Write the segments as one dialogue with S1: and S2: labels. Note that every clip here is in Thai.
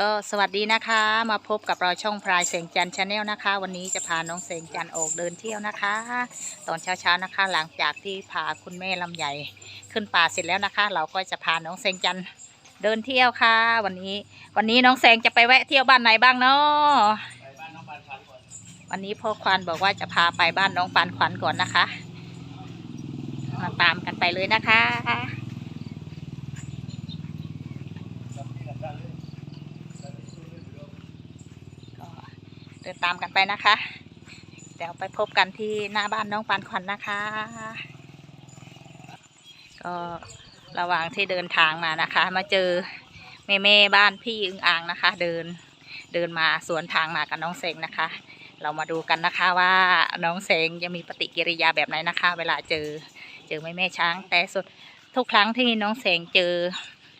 S1: ก็สวัสดีนะคะมาพบกับเราช่องพรายเสียงจันชาแนลนะคะ วันนี้จะพาน้องเสียงจันออกเดินเที่ยวนะคะ ตอนเช้าๆนะคะ หลังจากที่พาคุณแม่ลำใหญ่ขึ้นป่าเสร็จแล้วนะคะ เราก็จะพาน้องเสียงจันเดินเที่ยวค่ะ วันนี้ วันนี้น้องแสงจะไปแวะเที่ยวบ้านไหนบ้างเนาะวันนี้พ่อควานบอกว่าจะพาไปบ้านน้องปานขวัญก่อนนะคะ มาตามกันไปเลยนะคะ เดินตามกันไปนะคะ เดี๋ยวไปพบกันที่หน้าบ้านน้องปานขวัญนะคะ ก็ระหว่างที่เดินทางมานะคะ มาเจอแม่แม่บ้านพี่อึงอ่างนะคะ เดินเดินมาสวนทางมากับน้องเสงนะคะ เรามาดูกันนะคะว่าน้องเสงจะมีปฏิกิริยาแบบไหนนะคะ เวลาเจอเจอแม่แม่ช้างแต่สุดทุกครั้งที่น้องเสงเจอ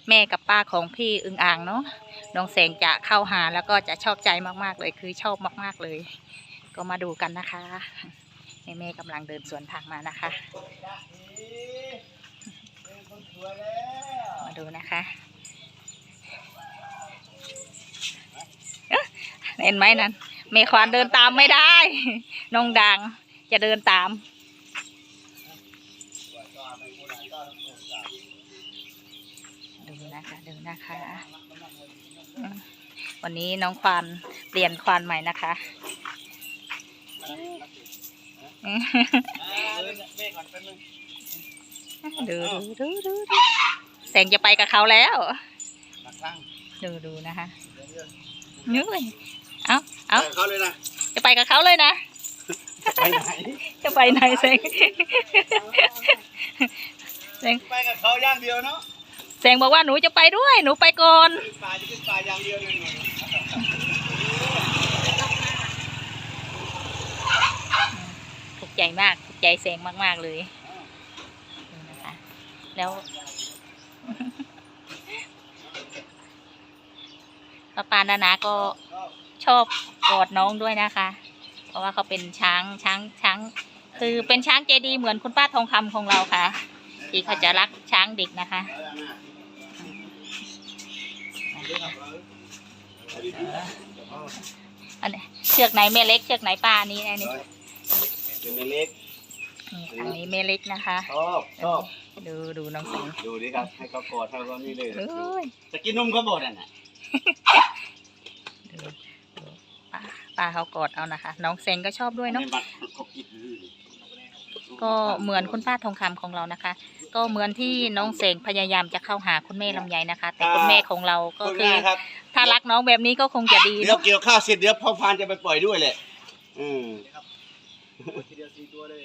S1: แม่กับป้าของพี่อึงอ่างเนาะน้องแสงจะเข้าหาแล้วก็จะชอบใจมากๆเลยคือชอบมากๆเลย ก็มาดูกันนะคะแม่ๆกำลังเดินสวนทางมานะคะ มาดูนะคะเอ๊ะเห็นไหมนั่นเมควานเดินตามไม่ได้ น้องดังจะเดินตาม ดู นะคะดูนะคะอืมวันนี้น้องควานเปลี่ยนควานใหม่นะคะอืมดูดูดูดูดูแสงจะไปกับเขาแล้ว ดูดูนะคะนึกเลยเอาเอา
S2: เขาเลยนะ
S1: จะไปกับเขาเลยนะ
S2: ไปไหน
S1: จะไปไหนแสงแสง
S2: ไปกับเขาอย่างเดียวเนาะ
S1: แสงบอกว่าหนูจะไปด้วย หนูไปก่อน
S2: ขึ้นป่าจะขึ้นป่าอย่างเดียวเลยหนู
S1: ถูกใจมากถูกใจแสงมาก ๆ เลยนี่นะคะ แล้ว ป้าปานานาก็ชอบกอดน้องด้วยนะคะ เพราะว่าเขาเป็นช้างช้างช้าง คือเป็นช้างใจดีเหมือนคุณป้าทองคำของเราค่ะ ที่เขาจะรักช้างเด็กนะคะ อันนี้เชือกไหนแม่เล็กเชือกไหนป้านี้อันนี้
S2: เป็นเล็ก
S1: นี่ทางนี้แม่เล็กนะคะ
S2: ชอบชอบ
S1: ดูดูน้องสิงห์
S2: ดูดิครับให้เขากอดเท่าก็นี่เลย
S1: เอ้ย
S2: จะกินนมเขาบอกนั่นน่ะ
S1: ดูดูป้าป้าเขากอดเอานะคะ น้องเซงก็ชอบด้วยเนาะ
S2: ในบัตรเขากิน
S1: ก็เหมือนคุณป้าทองคำของเรานะคะ ก็เหมือนที่น้องเสงพยายามจะเข้าหาคุณแม่ลำไยนะคะ แต่คุณแม่ของเราก็
S2: ก็
S1: คื
S2: คืออครับ
S1: ถ้ารักน้องแบบนี้ก็คงจะดี
S2: เดี๋ยว
S1: เนาะ
S2: เกี่ยวข้าวเสร็จเดี๋ยวพ่อพานจะไปปล่อยด้วยแหละอืม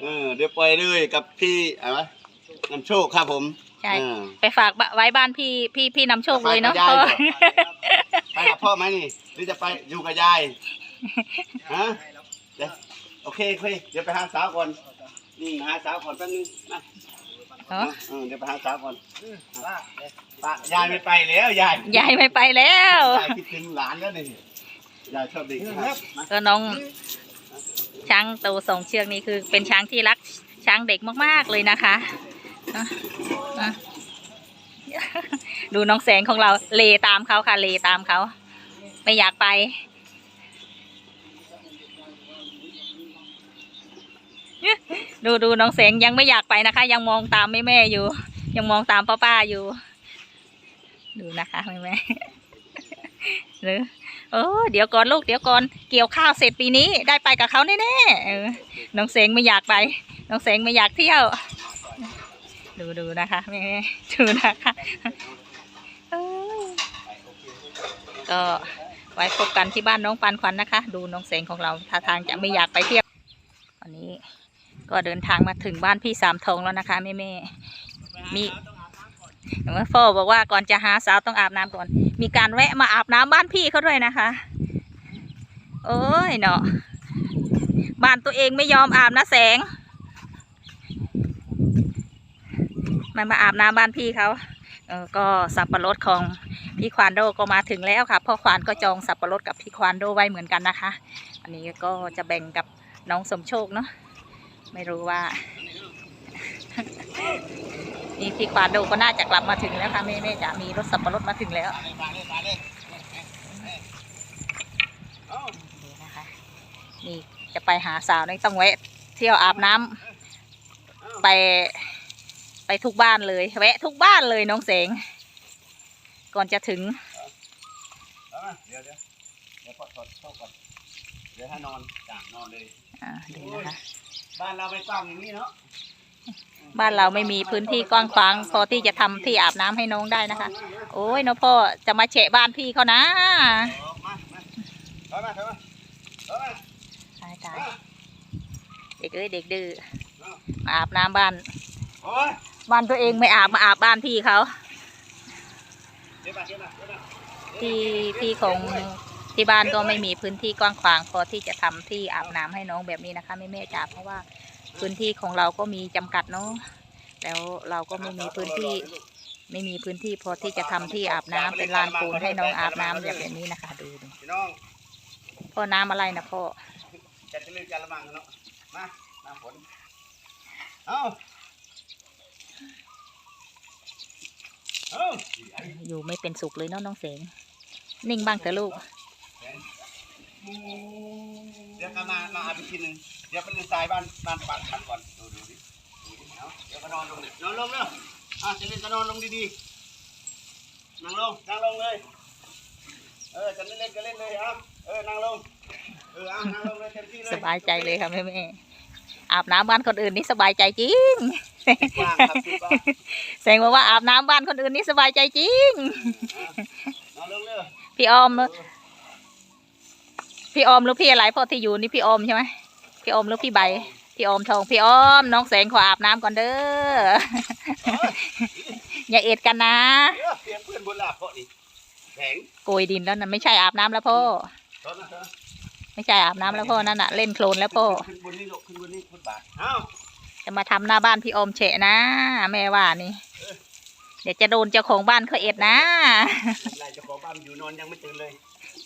S2: เออเดี๋ยวปล่อยเลยกับพี่อะไรวะนำโชคครับผม
S1: ใช่
S2: เออ
S1: ไปฝากไว้บ้านพี่พี่พี่นำโชคเลยเนาะ
S2: ไปกับยายเหรอ ไปกับพ่อไหมนี่หรือจะไปอยู่กับยายฮะเดี๋ยวโอเคโอเคเดี๋ยวไปหาสาวก่อนนี่หาสาวก่อนแป๊บนึงนะ
S1: เนาะ
S2: เออเดี๋ยวไปหาสาวก่อนป้ายายไม่ไปแล้วยาย
S1: ยายไม่ไปแล้ว
S2: ยายคิดถึงหลานแล้วนี่ยายชอบเด็กครับมา
S1: ก็น้องช้างโตสองเชือกนี้คือเป็นช้างที่รักช้างเด็กมากๆเลยนะคะอะอะดูน้องแสงของเราเลตามเขาค่ะเลตามเขา ไม่อยากไป ดูดูน้องแสงยังไม่อยากไปนะคะ ยังมองตามแม่แม่อยู่ ยังมองตามป้าป้าอยู่ ดูนะคะแม่แม่หรือเออเดี๋ยวก่อนลูกเดี๋ยวก่อนเกี่ยวข้าวเสร็จปีนี้ได้ไปกับเขาแน่ๆน้องเสงไม่อยากไป น้องเสงไม่อยากเที่ยว ดูดูนะคะแม่ดูนะคะเอ้ยก็ไว้พบกันที่บ้านน้องปันควันนะคะ ดูน้องเสงของเราท่าทางจะไม่อยากไปเที่ยววันนี้ ก็เดินทางมาถึงบ้านพี่สามทองแล้วนะคะแม่แม่ๆมีเห็นไหมพ่อบอกว่าก่อนจะหาสาวต้องอาบน้ำก่อน มีการแวะมาอาบน้ำบ้านพี่เขาด้วยนะคะ โอ้ยเนาะบ้านตัวเองไม่ยอมอาบนะแสง มันมาอาบน้ำบ้านพี่เขาเออก็สับปะรดของพี่ควานโดก็มาถึงแล้วค่ะพ่อควานก็จองสับปะรดกับพี่ควานโดไว้เหมือนกันนะคะ อันนี้ก็จะแบ่งกับน้องสมโชคเนาะ ไม่รู้ว่า นี่ที่ควาโดก็น่าจะกลับมาถึงแล้วค่ะแม่แม่จะมีรถสับปะรดมาถึงแล้ว
S2: นี่จะไป
S1: หาสาวนี่ต้องแวะเที่ยวอาบน้ำ ไปไปทุกบ้านเลย แวะทุกบ้านเลยน้องเสง ก่อนจะถึง
S2: เดี๋ยวเดี๋ยวเดี๋ยวพอดเข้าก่นเดี๋ยวถ้นอนจากนอนเลย
S1: อ่าดีนะคะ
S2: บ้านเราไม่กว้างอย่างนี้เนาะ
S1: บ้านเราไม่มีพื้นที่กว้างขวางพอที่จะทำที่อาบน้ำให้น้องได้นะคะ โอ้ยน้องพ่อจะมาเฉะบ้านพี่เขานะ
S2: เอามามาเอามาเอามาเอามา
S1: ตายตายเด็กเอ้ยเด็กดื้อมาอาบน้ำบ้าน
S2: โอ้ย
S1: บ้านตัวเองไม่อาบมาอาบบ้านพี่เขา
S2: เดี๋ยวมาเดี๋ยวมาเดี๋ยวมา
S1: ที่ที่ของ ที่บ้านก็ไม่มีพื้นที่กว้างขวางพอที่จะทำที่อาบน้ำให้น้องแบบนี้นะคะแม่แม่จ๋าเพราะว่าพื้นที่ของเราก็มีจำกัดเนาะแล้วเราก็ไม่มีพื้นที่ไม่มีพื้นที่พอที่จะทำที่อาบน้ำเป็นลานปูนให้น้องอาบน้ำแบบนี้นะคะดูดู
S2: พี่น้อง
S1: พ่อน้ำอะไรนะพ่อ
S2: จัดจะลืมจานละมังเนาะมาน้ำฝนเอาเอา
S1: อยู่ไม่เป็นสุขเลยเนาะน้องเสงนิ่งบ้างเถอะลูก
S2: เดี๋ยวก็มามาเอาไปทีหนึ่งเดี๋ยวไปดูทรายบ้านบ้านปัดกันก่อนดูดูดิดูดิเอาเดี๋ยวก็นอนลงเลยนอนลงเร็วอะจะเล่นก็นอนลงดีๆนั่งลงนั่งลงเลยเออจะเล่นเล่นก็เล่นเลยเอาเออนั่งลงเออเอานั่งลงเลยเต็มที่เลย
S1: สบายใจเลยค่ะแม่แม่ๆอาบน้ำบ้านคนอื่นนี่สบายใจจริง
S2: กว้างครับกว้าง
S1: แสงบอกว่าอาบน้ำบ้านคนอื่นนี่สบายใจจริง
S2: นอนลงเร็ว
S1: พี่ออม พี่ออมหรือพี่อะไรพ่อที่อยู่นี่พี่ออมใช่ไหมพี่ออมหรือพี่ใบ พี่ออมทองพี่ออม น้องแสงขออาบน้ำก่อนเด้อ อย่าเอ็ดกันนะ
S2: เดี๋ยวเสียงเพื่อนบนหลับเพราะนี่แข็ง
S1: โกยดินแล้วนะไม่ใช่อาบน้ำแล้วพ่อ
S2: โทษนะเธอ
S1: ไม่ใช่อาบน้ำแล้วพ่อนั่นน่ะเล่นโคลนแล้วพ่อ
S2: ขึ้นบนนี่ลูกขึ้นบนนี่ฟุตบาทเอ้า
S1: จะมาทำหน้าบ้านพี่ออมเฉะนะ แม่ว่านี่ เดี๋ยวจะโดนเจ้าของบ้านเขาเอ็ดนะ
S2: ไรเจ้าของบ้านอยู่นอนยังไม่ตื่นเลย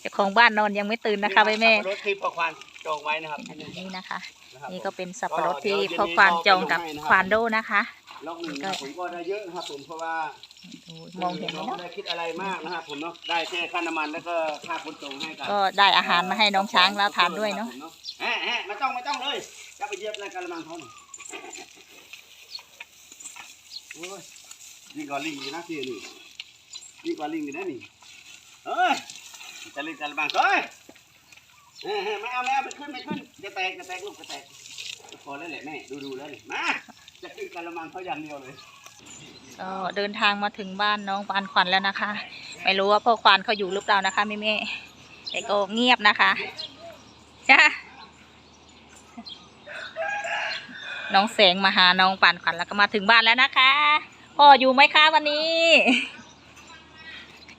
S1: เจ้าของบ้านนอนยังไม่ตื่นนะคะแม่แม่
S2: รถที่พ่อควานจองไว้นะครับ
S1: นี่นะคะ
S2: นะครับ
S1: นี่ก็เป็นสับปะรดที่พ่อควานจองกับควานโดนะคะ
S2: ล็อกหนึ่งนะครับผมก็ได้เยอะนะครับผมเพราะว่า
S1: ดูมองเห็นไหม
S2: น้อง
S1: เนาะ
S2: ไม่ได้คิดอะไรมากนะครับผมเนาะได้แค่ค่าน้ำมันแล้วก็ค่าขนส่งให้กับ
S1: ก็ได้อาหารมาให้น้องช้างแล้วทานด้วยเนาะ
S2: แอะแอะไม่ต้องไม่ต้องเลยจะไปเหยียบอะไรกันละมังเขาหน่อยโอ้ยยิ่งกว่าลิงอีกนะพี่นี่ยิ่งกว่าลิงอีกนะนี่เอ้ย จะเล่นกันละมังเฮ้ยไม่เอาไม่เอาไม่ขึ้นไม่ขึ้นจะแตกจะแตกลูกจะแตกพอแล้วแหละแม่ดูดูแล้วนี่มาจะขึ้นกันละมังเขาอย่างเดียวเลย
S1: ก็เดินทางมาถึงบ้านน้องปานขวัญแล้วนะคะ ไม่รู้ว่าพ่อควานเขาอยู่หรือเปล่านะคะแม่แม่แต่ก็เงียบนะคะจ้าน้องแสงมาหาน้องปานขวัญแล้วก็มาถึงบ้านแล้วนะคะพ่ออยู่ไหมคะวันนี้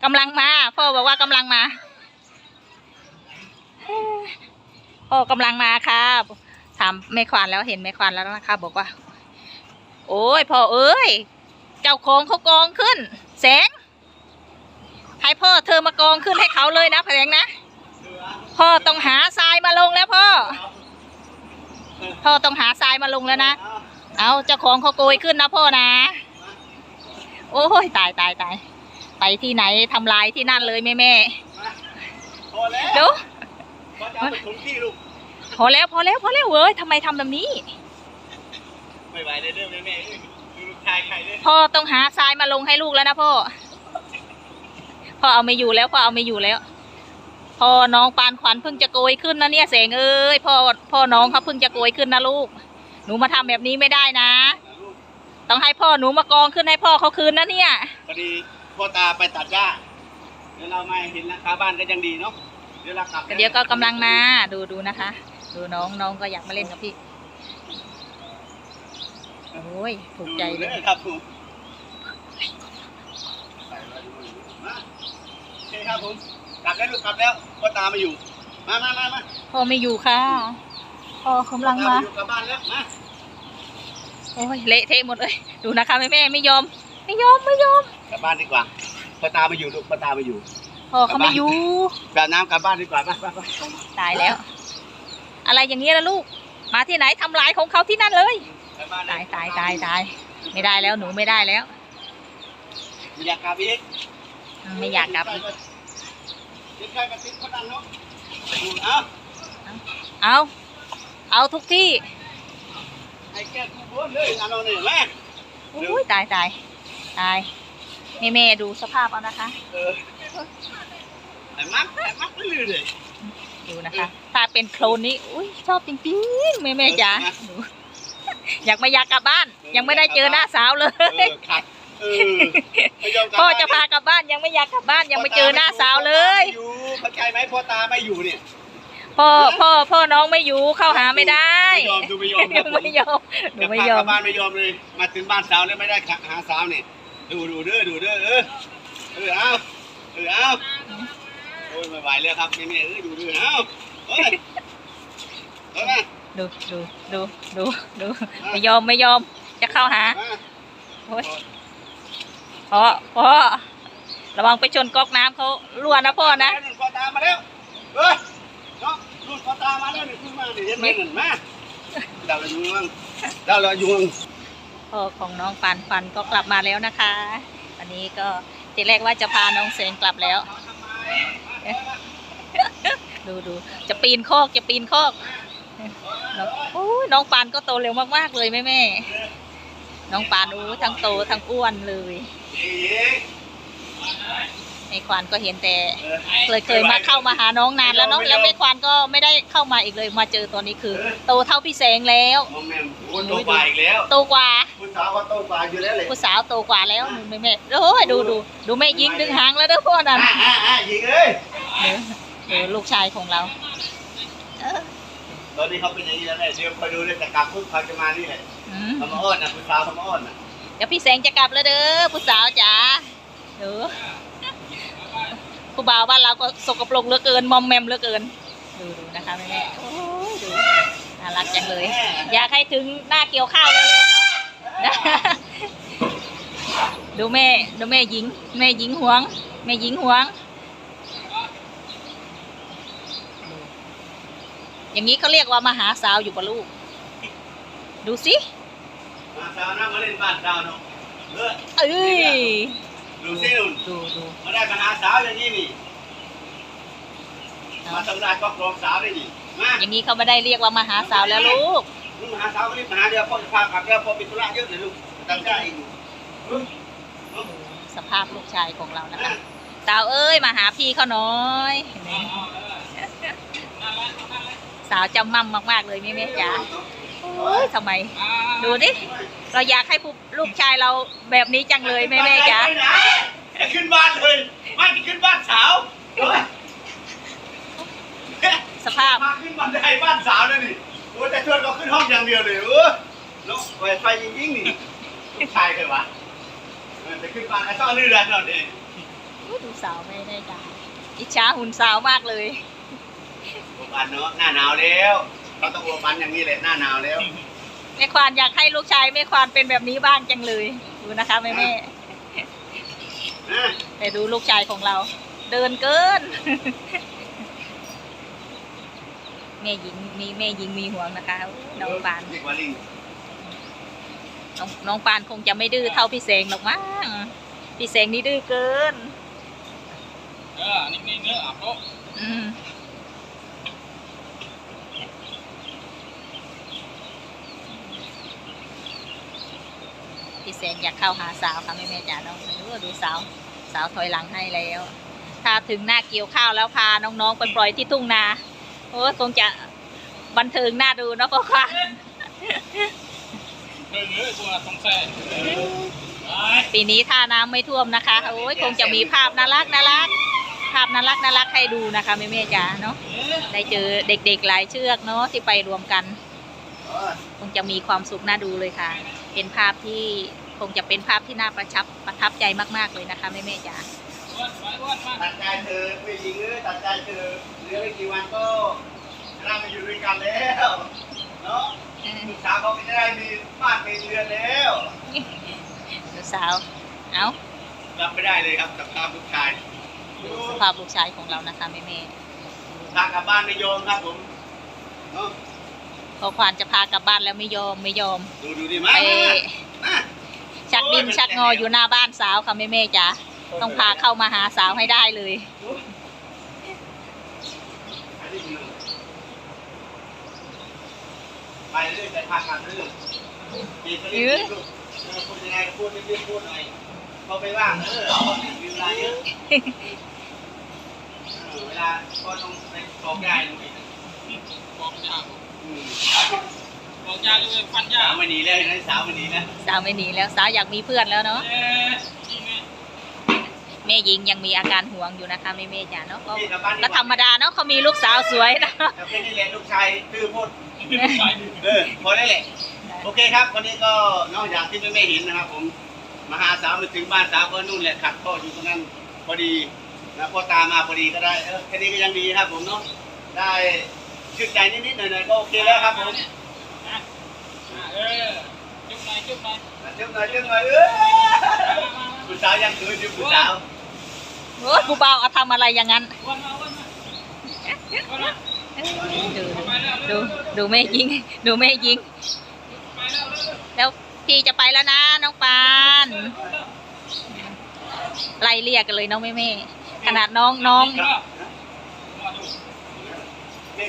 S1: กำลังมาพ่อบอกว่ากำลังมา พ่อกำลังมาค่ะถามแม่ควานแล้วเห็นแม่ควานแล้วนะคะ บอกว่า โอ้ยพ่อเอ้ย เจ้าของเขากองขึ้น แสงให้พ่อเธอมากองขึ้นให้เขาเลยนะแสงนะพ่อต้องหาทรายมาลงแล้วพ่อ พ่อต้องหาทรายมาลงแล้วนะ เอาเจ้าของเขาโกยขึ้นนะพ่อนะ โอ้ยตายตายตายไปที่ไหนทำลายที่นั่นเลยแม่แม่
S2: พอแล้ว
S1: ๆเดี๋ยว
S2: พอจะ เอาไปถุงที่ลูก
S1: พอแล้วพอแล้วพอแล้วเว้ยทำไมทำแบบนี้
S2: ไม่ไหวเลยเด้อแม่แม่เอ้ยดูลูกชายใครเลย
S1: พ่อต้องหาทรายมาลงให้ลูกแล้วนะพ่อ พ่อเอาไม่อยู่แล้วพ่อเอาไม่อยู่แล้ว พ่อน้องปานขวัญเพิ่งจะโกยขึ้นนะเนี่ยเสงเอ้ยพ่อพ่อน้องเขาเพิ่งจะโกยขึ้นนะลูก หนูมาทำแบบนี้ไม่ได้นะ
S2: ลูก
S1: ต้องให้พ่อหนูมากองขึ้นให้พ่อเขาคืนนะเนี่ย
S2: พอดีพ่อตาไปตัดหญ้าเดี๋ยวเรามาเห็นราคาบ้านก็ยังดีเนาะ เดี๋ยวเรากลับ
S1: เดี๋ยวก็กำลังมาดูดูนะคะ ดูน้องน้องก็อยากมาเล่นกับพี่โอ้ยถูกใจเลย
S2: ดูครับผมมาโอเคครับผมกลับแล้วลูกกลับแล้วพ่อตามาอยู่ มามามามา
S1: พ่อไม่อยู่ค่ะพ่อกำลังมา
S2: พ่อตอยู่กลับบ้านแล้วมา
S1: โอ้ยเละเทะหมดเลยดูนะคะแม่แม่ไม่ยอม ไม่ยอมไม่ยอม
S2: กลับบ้านดีกว่าพ่อตามาอยู่ลูกพ่อตามาอยู่
S1: พ่อเขาไม่อยู่
S2: แบบน้ำกลับบ้านดีกว่าไปไปไป
S1: ตายแล้ว อะไรอย่างเงี้ยละลูก มาที่ไหนทำลายของเขาที่นั่นเลย
S2: กลับบ้นเล
S1: ตายตายตายตาย ไม่ได้แล้วหนูไม่ได้แล้ว
S2: อยากกลับอีก
S1: ไม่อยากกลับอีก
S2: ติดใครกับติดคนนั้นเนาะเอา
S1: เอา เอาทุกที่
S2: ให้แก้ทุกคนเลยอันนั้นนี่แม่
S1: อุ้ยตายตายตายแม่แม่ดูสภาพเอานะคะ
S2: เออ ไอ้มักไอ้มักไม่ลืมเลย
S1: ดูนะคะ ถ้าเป็นโคลนนี้อุ้ยชอบจริงๆแม่แม่จ๋าดูอยากไม่อยากกลับบ้าน ยังไม่ได้เจอหน้าสาวเล
S2: เอยอขัดเออไม่ยอมกลับ
S1: พ่อจะพากลับบ้านยังไม่อยากกลับบ้านยังไม่เจอหน้าสาวเลย
S2: พ่อตาไม่อยู่เข้าใจไหมพ่อตาไม่อยู่เนี่ย
S1: พ่อพ่อพ่อน้องไม่อยู่เข้าหาไม่ได้
S2: ไม่ยอมดูไม่ยอมค
S1: ยั
S2: รับ
S1: งไม่ยอมหนู
S2: จะ
S1: ไม่
S2: พาย
S1: อก
S2: ลั
S1: ม
S2: บบ้านไม่ยอมเลย มาถึงบ้านสาวแล้วไม่ได้หาสาวเนี่ยดูดูเด้อดูเด้อเออเออเอา เออเอาโอ้ยไม่ไหวแล้วครับแม่แม่เออดูเด้อเอาเอ้ยเอ้ย
S1: ดูดูดูดูดูไม่ยอมไม่ยอมจะเข้าหา
S2: มา
S1: โอ๊ยพ่อพ่อระวังไปชนก๊อกน้ำเขารั่วนะพ่อนะ
S2: หนุ่นพ่อตามาแล้วเฮ้ยน้องนุ่นพ่อตามาแล้วนี่ขึ้นมานี่เห็นไหมนั่นมาดาวละยุงมั่งดาวละยุง
S1: พ่อของน้องปันปันก็กลับมาแล้วนะคะ อันนี้ก็ ทีแรกว่าจะพาน้องเซนกลับแล้ว ดูดูจะปีนคอกจะปีนคอกน้องโอ้น้องปานก็โตเร็วมากๆเลยแม่แม่ น้องปานอู้ทั้งโตทั้งอ้วนเลย
S2: อีก
S1: ไอ้ควานก็เห็นแต่
S2: เออ
S1: เคยเคยมาเข้ามาหาน้องนานแล้วเนาะแล้วแม่ควานก็ไม่ได้เข้ามาอีกเลยมาเจอตัวนี้คือ โตเท่าพี่แสงแล้ว
S2: มอมแมมโอ้ยโตกว่าอีกแล้ว
S1: โตกว่า
S2: คุณสาวก็โตกว่าอยู่แล้วเลย
S1: ผู้สาวโตกว่าแล้วแม่แม่โอ้ยดูดูดูแม่ยิงดึงหางแล้วเด้อพ่อนั่น
S2: อ่าอ่าอ่ายิงเอ้ย
S1: เดี๋ยวเดี๋ยวลูกชายของเราเออ
S2: ตอนนี้เขาเป็นอย่างนี้แล้วแหละเดี๋ยวคอยดูเลยแต่กลับปุ๊บเขาจะมานี่แหละ
S1: อืม
S2: เขามาอ้อนนะคุณสาวเขามาอ้อนนะ
S1: เดี๋ยวพี่แสงจะกลับแล้วเด้อผู้สาวจ๋าเด้อ ผู้บ่าวบ้านเราก็สกปรกเหลือเกินมอมแมมเหลือเกิน ดูดูนะคะแม่แม่โอ้ยดูน่ารักจังเลย อยากให้ถึงหน้าเกี่ยวข้าวเลยๆเนาะดูแม่ดูแม่หญิง แม่หญิงหวง แม่หญิงหวง อย่างนี้เขาเรียกว่ามาหาสาวอยู่ปะลูก ดูสิ
S2: มาสาวนะมาเล่นบ้านสาวเนาะเออ
S1: เอ้ย
S2: ดูสินุ่น
S1: ดูดู
S2: มาได้มาหาสาวอย่างนี้นี่ มาทำลายครอบครองสาวได้นี่มา
S1: อย่างนี้เขาไม่ได้เรียกว่ามาหาสาวแล้วลูก
S2: ลูกมาหาสาวก็รีบมาหาเดี๋ยวพ่อจะพากลับเดี๋ยวพ่อมีธุระเยอะเลยลูกตั้งใจเองเออเออ
S1: สภาพลูกชายของเรานะคะสาวเอ้ยมาหาพี่เขาหน้อยสาวจำมั่มมากๆเลยแม่แม่จ๋า โอ้ยทำไม ดูดิ เราอยากให้ผู้ลูกชายเราแบบนี้จังเลยแม่แม่จ๋า
S2: ไปไหนจะขึ้นบ้านเลยไม่จะขึ้นบ้านสาวเฮ้ย
S1: สภาพ
S2: มาขึ้นบันไดบ้านสาวเลยนี่โอ้แต่ชวนเขาขึ้นห้องอย่างเดียวเลยเออแล้วไฟไฟยิงยิงๆนี่ลูกชายเคยวะเออจะขึ้นบ้านไอ้ซ่อนเรือนั่นเอง
S1: อุ๊ยดูสาวไม่ได้ด่าอิจฉาหุ่นสาวมากเลย
S2: โอ้ปันเนาะหน้าหนาวแล้ว เราต้องโอปันอย่างนี้แหละหน้าหนาวแล้ว
S1: แม่ควานอยากให้ลูกชายแม่ควานเป็นแบบนี้บ้างจังเลยดูนะคะแม่แม่
S2: นะ
S1: แต่ดูลูกชายของเรา เดินเกิน แม่หญิงมีแม่หญิงมีห่วงนะคะน้องปาน
S2: เรียกว่าลิง
S1: น้องน้องปานคงจะไม่ดื้อเท่าพี่แสงหรอกมั้งพี่แสงนี่ดื้อเกิน
S3: เออ นิ่งๆเนื้ออะโต๊ะ
S1: อืม พี่แสงอยากเข้าหาสาวค่ะแม่แม่จ๋าน้องดูดูสาวสาวถอยหลังให้แล้ว ถ้าถึงหน้าเกี่ยวข้าวแล้วพาน้องๆไปปล่อยที่ทุ่งนาโอ้คงจะบันเทิงน่าดูเนาะพ่อค่ะ
S3: เนื้อเนื้อตัวตรงแซ่ไอ้
S1: ปีนี้ท่าน้ำไม่ท่วมนะคะโอ้ยคงจะมีภาพน่ารักน่ารักภาพน่ารักน่ารักให้ดูนะคะแม่แม่จ๋าเนาะได้เจอเด็กๆหลายเชือกเนาะที่ไปรวมกัน คงจะมีความสุขน่าดูเลยค่ะ เป็นภาพที่คงจะเป็นภาพที่น่าประชับประทับใจมาก ๆ เลยนะคะแม่แม่ๆจ๋า
S3: อ้วนไปอ้วนมา
S2: ตัดใจเธอไม่ยิงเอ้ยตัดใจเธอเหลือไม่กี่วันก็เรามาอยู่ด้วยกันแล้วเนาะ
S1: เออ
S2: ลูกสาวเขาก็จะได้มีบ้านมีเรือนแล้ว
S1: ดูสาวเอา
S2: รับไม่ได้เลยครับกับตามลูกชาย
S1: ดูสภาพลูกชายของเรานะคะแม่แม่
S2: ทางกลับบ้านไม่ยอมครับผมเนาะ
S1: ๆพอควานจะพากลับบ้านแล้วไม่ยอมไม่ยอม
S2: ดูดูดิมา
S1: ไป
S2: มา
S1: ชักดินชักงออยู่หน้าบ้านสาวค่ะแม่แม่ๆจ๋าต้องพาเข้ามาหาสาวให้ได้เลย
S2: อันนี้อยู่พากันเรื่องดีก็เรียกลูกเออพูดยังไงก็พูดเรียบๆพูดหน่อยพอไปว่างเออเอามีเวลาเยอะเออเวลาก็ต้องไปบอกยายหน่อย
S3: บอกยาก
S2: อืม
S3: บอกยากเลยฟันยา
S2: สากวมันหนีแล้วเห็นไหมสาวมันหนีแล้ว
S1: สาวไม่หนีแล้วสาวอยากมีเพื่อนแล้วเนาะ
S3: เอ๊ะจริงไหม
S1: แม่หญิงยังมีอาการห่วงอยู่นะคะแม่เมย์จ๋าเนาะก็
S2: นี่กลับบ้าน
S1: ก็ธรรมดาเนาะเขามีลูกสาวสวยนะ
S2: แต่เพื่อนนี่แหละลูกชายตื้อพูด
S3: ไปดู
S2: เออพอได้แหละโอเคครับวันนี้ก็นอกจากที่ไม่ไม่เห็นนะครับ ผมมาหาสาวมาถึงบ้านสาวก็นู่นแหละขัดข้ออยู่ตรงนั้นพอดีนะพอตามมาพอดีก็ได้เออแค่นี้ก็ยังดีครับ ผมเนาะได้ ชื่นใจนิดๆหน่อยๆก็โอเคแล้วครับผม
S3: อะเออจุ๊บหน่อยจุ๊บหน่อย
S2: เชื่อมหน่อยเชื่อมหน่อยเออผู้สาวยังคืออยู่ผู้สาว
S1: โอ้ยผู้บ่าวเอาทำอะไรอย่างนั้น
S3: วันมาวันมาวันมา
S1: ดูดูดูแม่ยิง ดูแม่ยิง
S3: ไปแล้วเร็ว
S1: แล้วพี่จะไปแล้วนะน้องปานไล่เรียกกันเลยน้องแม่แม่ขนาดน้องน้อง
S3: ๆมาดู
S2: เด็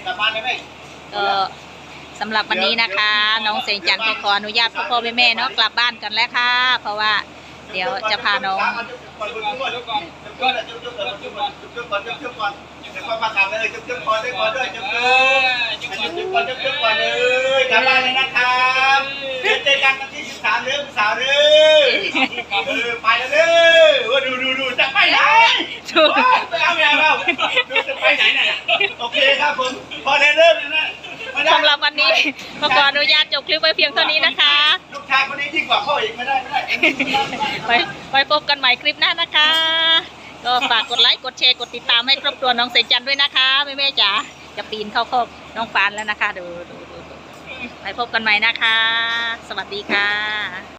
S2: กลับบ้านได้ไหม
S1: ก็สำหรับวันนี้นะคะ น้องเสงจันทร์ก็ขออนุญาตพ่อพ่อแม่แม่เนาะกลับบ้านกันแล้วค่ะ เพราะว่าเดี๋ยวจะพาน้อง
S2: ก่อน
S3: จุ๊
S2: คุ
S3: บก่อน
S2: ทุกคน
S3: จุ๊บก่อน
S2: จุ๊บก่อนจุ๊บก่อนจุ๊บก่อนจุ๊บก่อนจุ๊บก่อนจุ๊บก่อนเดี๋ยวพ่อประกาศเลยจุ๊บจุ๊บก่อนด้วยก่อนด้วยจุ๊บ
S3: เอ
S2: จุ๊บ
S3: อจุ๊บก่อน
S2: จุ๊
S3: จุ๊
S2: บบก่
S3: ก่
S2: อ
S3: อนน
S2: จุ๊
S3: จุ๊
S2: บบก่
S3: ก่
S2: อ
S3: อนน
S2: เล
S3: เลยย
S2: กลับบ้านเลยนะครับเจอกันวันที่13เดือนสาวเด้อ เออไปแล้วเด้อว่าดูดูดูจะไปไหน
S1: ดู
S2: ไปเอาแมวเราดูจะไปไหนน่ะโอเคครับผมพอได้เริ่มแล้วนะ
S1: สำหรับวันนี้ก็ขออนุญาตจบคลิปไว้เพียงเท่านี้นะคะ
S2: ลูกชายคนนี้ยิ่งกว่าพ่ออีกไม่ได้ไม่ได้
S1: ไว้ไว้พบกันใหม่คลิปหน้านะคะ ก็ฝากกดไลค์กดแชร์กดติดตามให้ครอบครัวน้องเสจันด้วยนะคะแม่แม่จ๋าจะปีนเข้าคอกน้องปานแล้วนะคะดูดูดูไว้พบกันใหม่นะคะ สวัสดีค่ะ